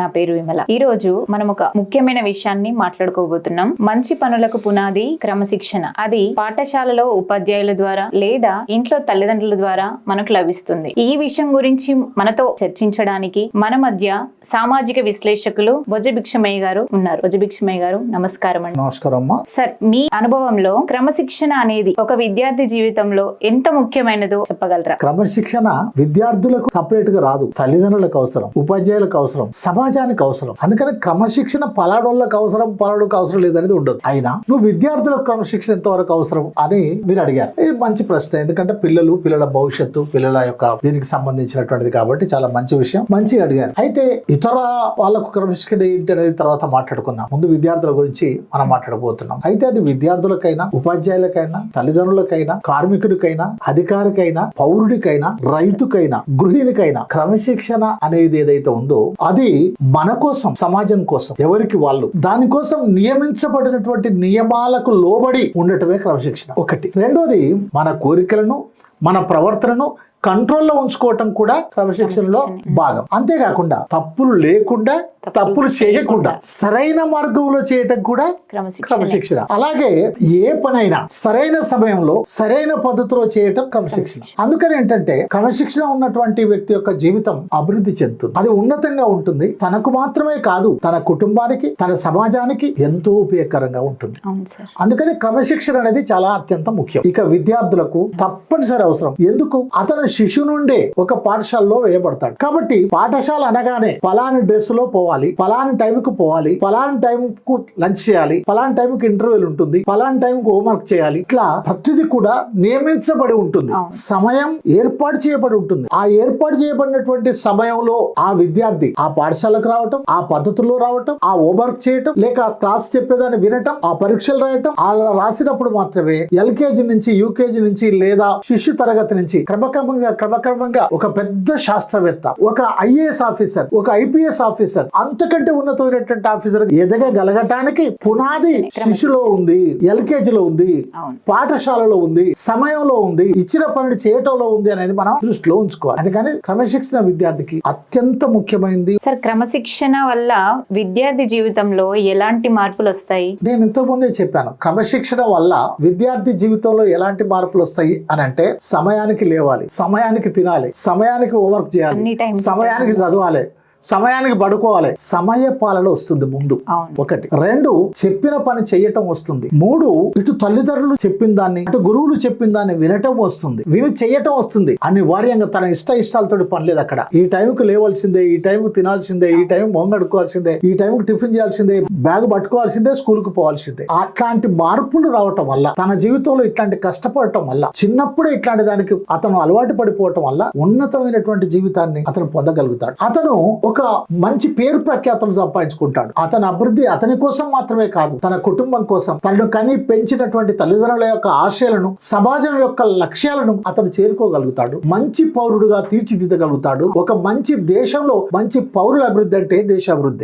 నా పేరు విమల. ఈ రోజు మనం ఒక ముఖ్యమైన విషయాన్ని మాట్లాడుకోబోతున్నాం. మంచి పనులకు పునాది క్రమశిక్షణ. అది పాఠశాలలో ఉపాధ్యాయుల ద్వారా లేదా ఇంట్లో తల్లిదండ్రుల ద్వారా మనకు లభిస్తుంది. ఈ విషయం గురించి మనతో చర్చించడానికి మన మధ్య సామాజిక విశ్లేషకులు బొజ్జభిక్షమయ్య గారు ఉన్నారు. బొజ్జభిక్షమయ్య గారు నమస్కారం అండి. నమస్కారం అమ్మా సార్ మీ అనుభవంలో క్రమశిక్షణ అనేది ఒక విద్యార్థి జీవితంలో ఎంత ముఖ్యమైనదో చెప్పగలరా? క్రమశిక్షణ విద్యార్థులకు సపరేట్గా రాదు. తల్లిదండ్రులకు అవసరం ఉపాధ్యాయులకు అవసరం సమాజానికి అవసరం. అందుకని క్రమశిక్షణ పలాడోళ్ళకి అవసరం పలాడుకు అవసరం లేదనేది ఉండదు. అయినా నువ్వు విద్యార్థులకు క్రమశిక్షణ ఎంతవరకు అవసరం అని మీరు అడిగారు. ఇది మంచి ప్రశ్న. ఎందుకంటే పిల్లలు పిల్లల భవిష్యత్తు పిల్లల యొక్క దీనికి సంబంధించినటువంటిది కాబట్టి చాలా మంచి విషయం. మంచిగా అడిగారు. అయితే ఇతర వాళ్ళకు క్రమశిక్షణ ఏంటి అనేది తర్వాత మాట్లాడుకుందాం. ముందు విద్యార్థుల గురించి మనం మాట్లాడబోతున్నాం. అయితే అది విద్యార్థులకైనా ఉపాధ్యాయులకైనా తల్లిదండ్రులకైనా కార్మికుడికైనా అధికారికైనా పౌరుడికైనా రైతుకైనా గృహిణికైనా క్రమశిక్షణ అనేది ఏదైతే ఉందో అది మన కోసం సమాజం కోసం ఎవరికి వాళ్ళు దానికోసం నియమించబడినటువంటి నియమాలకు లోబడి ఉండటమే క్రమశిక్షణ. ఒకటి. రెండోది మన కోరికలను మన ప్రవర్తనను కంట్రోల్లో ఉంచుకోవటం కూడా క్రమశిక్షణలో భాగం. అంతేకాకుండా తప్పులు లేకుండా తప్పులు చేయకుండా సరైన మార్గంలో చేయటం కూడా క్రమశిక్షణ. అలాగే ఏ పనైనా సరైన సమయంలో సరైన పద్ధతిలో చేయటం క్రమశిక్షణ. అందుకని ఏంటంటే క్రమశిక్షణ ఉన్నటువంటి వ్యక్తి యొక్క జీవితం అభివృద్ధి చెందుతుంది. అది ఉన్నతంగా ఉంటుంది. తనకు మాత్రమే కాదు తన కుటుంబానికి తన సమాజానికి ఎంతో ఉపయోగకరంగా ఉంటుంది. అందుకని క్రమశిక్షణ అనేది చాలా అత్యంత ముఖ్యం. ఇక విద్యార్థులకు తప్పనిసరి అవసరం. ఎందుకు? అతను శిశు నుండే ఒక పాఠశాలలో వేయబడతాడు. కాబట్టి పాఠశాల అనగానే పలాని డ్రెస్లో పోవాలి పలాని టైంకు పోవాలి పలాని టైం కు లంచ్ చేయాలి పలాని టైంకి ఇంటర్వ్యూలు ఉంటుంది పలాని టైంకి హోంవర్క్ చేయాలి. ఇట్లా ప్రతిదీ కూడా నియమించబడి ఉంటుంది. సమయం ఏర్పాటు చేయబడి ఉంటుంది. ఆ ఏర్పాటు చేయబడినటువంటి సమయంలో ఆ విద్యార్థి ఆ పాఠశాలకు రావటం ఆ పద్ధతుల్లో రావటం ఆ హోంవర్క్ చేయటం లేక క్లాస్ చెప్పేదాన్ని వినటం ఆ పరీక్షలు రాయటం అలా రాసినప్పుడు మాత్రమే ఎల్కేజీ నుంచి యూకేజీ నుంచి లేదా శిశు తరగతి నుంచి క్రమక్రమంగా క్రమక్రమంగా ఒక పెద్ద శాస్త్రవేత్త ఒక ఐఏఎస్ ఆఫీసర్ ఒక ఐపీఎస్ ఆఫీసర్ అంతకంటే ఉన్నతమైనటువంటి ఆఫీసర్ ఎదగగలగటానికి పునాది శిశులో ఉంది ఎల్కేజీలో ఉంది పాఠశాలలో ఉంది సమయంలో ఉంది ఇచ్చిన పనిని చేయటంలో ఉంది అనేది మనం దృష్టిలో ఉంచుకోవాలి. అందుకని క్రమశిక్షణ విద్యార్థికి అత్యంత ముఖ్యమైనది సార్ క్రమశిక్షణ వల్ల విద్యార్థి జీవితంలో ఎలాంటి మార్పులు వస్తాయి? నేను ఇంతకు ముందే చెప్పాను క్రమశిక్షణ వల్ల విద్యార్థి జీవితంలో ఎలాంటి మార్పులు వస్తాయి అని అంటే సమయానికి లేవాలి. సమయానికి తినాలి. సమయానికి హోంవర్క్ చేయాలి. సమయానికి చదవాలి. సమయానికి పడుకోవాలి. సమయ పాలన వస్తుంది ముందు. ఒకటి. రెండు చెప్పిన పని చేయటం వస్తుంది. మూడు ఇటు తల్లిదండ్రులు చెప్పిన దాన్ని ఇటు గురువులు చెప్పిన దాన్ని వినటం వస్తుంది. విని చేయటం వస్తుంది. అనివార్యంగా తన ఇష్ట ఇష్టాలతో పని లేదు అక్కడ. ఈ టైంకి లేవాల్సిందే ఈ టైంకి తినాల్సిందే ఈ టైం మొంగడుకోవాల్సిందే ఈ టైంకి టిఫిన్ చేయాల్సిందే బ్యాగ్ పట్టుకోవాల్సిందే స్కూల్కు పోవాల్సిందే. అట్లాంటి మార్పులు రావటం వల్ల తన జీవితంలో ఇట్లాంటి కష్టపడటం వల్ల చిన్నప్పుడే ఇట్లాంటి దానికి అతను అలవాటు పడిపోవటం వల్ల ఉన్నతమైనటువంటి జీవితాన్ని అతను పొందగలుగుతాడు. అతను ఒక మంచి పేరు ప్రఖ్యాతలు సంపాదించుకుంటాడు. అతని అభివృద్ధి అతని కోసం మాత్రమే కాదు తన కుటుంబం కోసం తనను కని పెంచినటువంటి తల్లిదండ్రుల యొక్క ఆశయాలను సమాజం యొక్క లక్ష్యాలను అతను చేరుకోగలుగుతాడు. మంచి పౌరుడుగా తీర్చిదిద్దగలుగుతాడు. ఒక మంచి దేశంలో మంచి పౌరుల అభివృద్ధి అంటే దేశ అభివృద్ధి